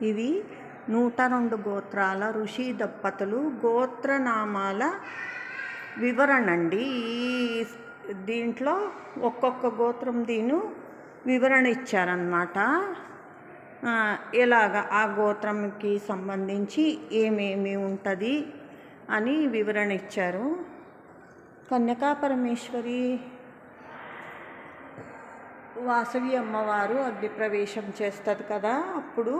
ఇవి నూట రెండు గోత్రాల ఋషి దంపతులు గోత్రనామాల వివరణ అండి ఈ దీంట్లో ఒక్కొక్క గోత్రం దీను వివరణ ఇచ్చారనమాట ఎలాగ ఆ గోత్రంకి సంబంధించి ఏమేమి ఉంటుంది అని వివరణ ఇచ్చారు. కన్యకా పరమేశ్వరి వాసవి అమ్మవారు అగ్నిప్రవేశం చేస్తుంది కదా అప్పుడు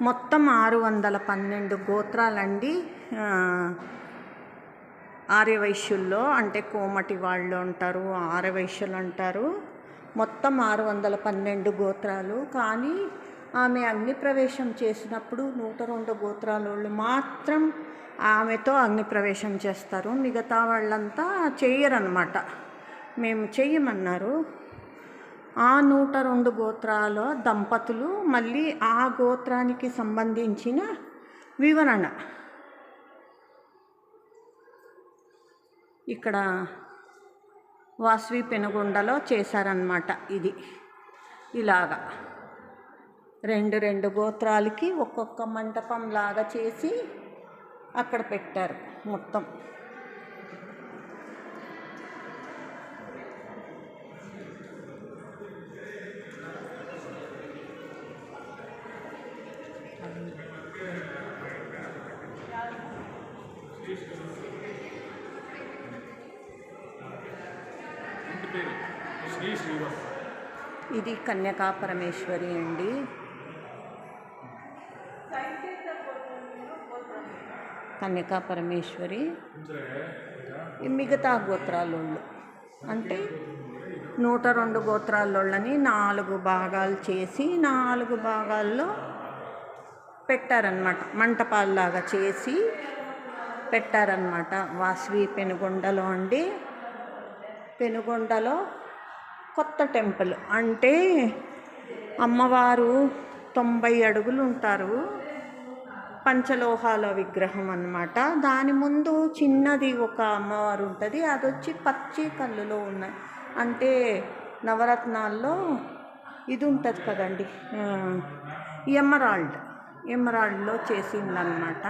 మొత్తం ఆరు వందల పన్నెండు గోత్రాలండి ఆర్యవైశ్యుల్లో అంటే కోమటి వాళ్ళు అంటారు ఆర్యవైశ్యులు అంటారు. మొత్తం ఆరు వందల పన్నెండు గోత్రాలు. కానీ ఆమె అగ్నిప్రవేశం చేసినప్పుడు నూట రెండు గోత్రాల వాళ్ళు మాత్రం ఆమెతో అగ్నిప్రవేశం చేస్తారు. మిగతా వాళ్ళంతా చేయరనమాట మేము చెయ్యమన్నారు. ఆ నూట రెండు గోత్రాల దంపతులు మళ్ళీ ఆ గోత్రానికి సంబంధించిన వివరణ. ఇక్కడ వాస్వి పెనుగొండలో చేశారనమాట ఇది. ఇలాగా రెండు రెండు గోత్రాలకి ఒక్కొక్క మంటపం లాగా చేసి అక్కడ పెట్టారు మొత్తం. ఇది కన్యకా పరమేశ్వరి అండి. కన్యకా పరమేశ్వరి. మిగతా గోత్రాలోళ్ళు. అంటే నూట రెండు గోత్రాలోళ్ళని నాలుగు భాగాలు చేసి నాలుగు భాగాల్లో పెట్టారనమాట మంటపాల్లాగా చేసి పెట్టారనమాట వాసవి పెనుగొండలో అండి. పెనుగొండలో కొత్త టెంపుల్. అంటే అమ్మవారు తొంభై అడుగులు ఉంటారు. పంచలోహాల విగ్రహం అన్నమాట. దాని ముందు చిన్నది ఒక అమ్మవారు ఉంటుంది. అది వచ్చి పచ్చి కళ్ళులో ఉన్నాయి అంటే నవరత్నాల్లో ఇది ఉంటుంది కదండి. ఎమరాల్డ్ ఎమరాల్డ్లో చేసిందనమాట